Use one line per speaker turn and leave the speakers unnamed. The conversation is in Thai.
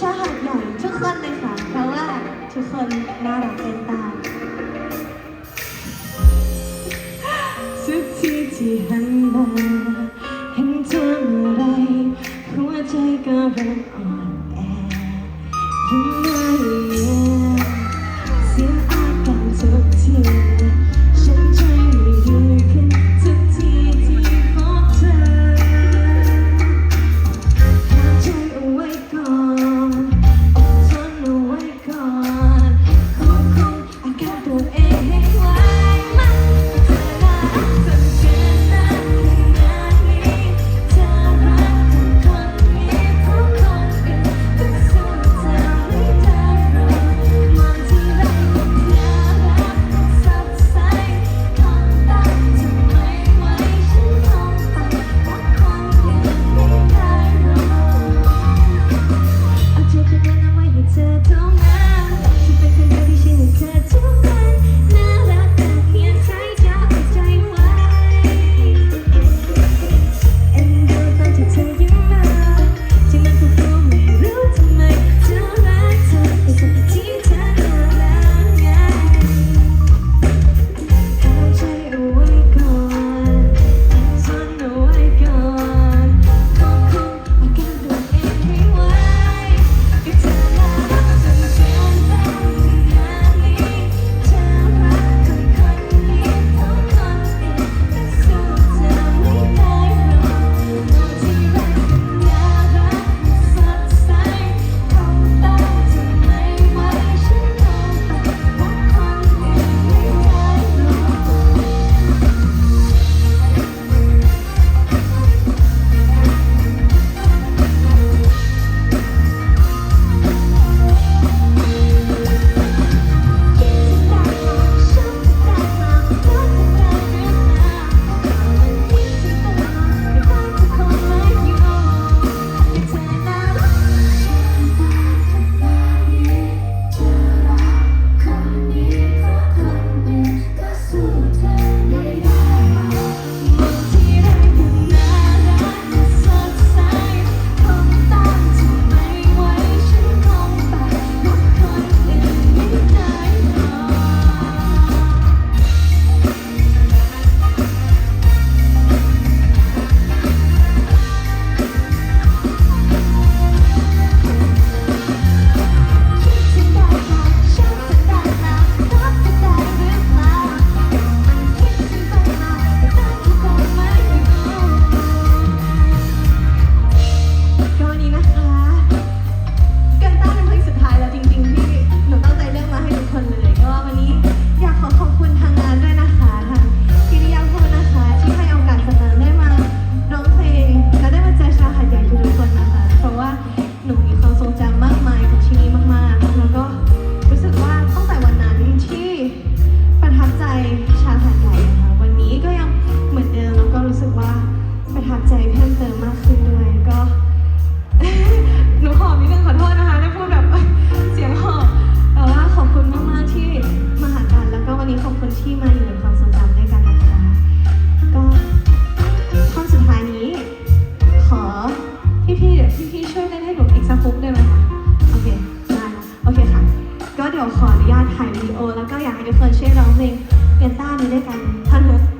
ชาหันหน่อยทุกคนเลยค่ะ เพราะว่าทุกคนน่ารักเป็นตาย
ทุกที่ที่หันมา เดี๋ยวขออนุญาตถ่ายวีดีโอ แล้วก็อยากให้ทุกคนช่วยร้องเพลงเกต้านี้ด้วยกันท่านละ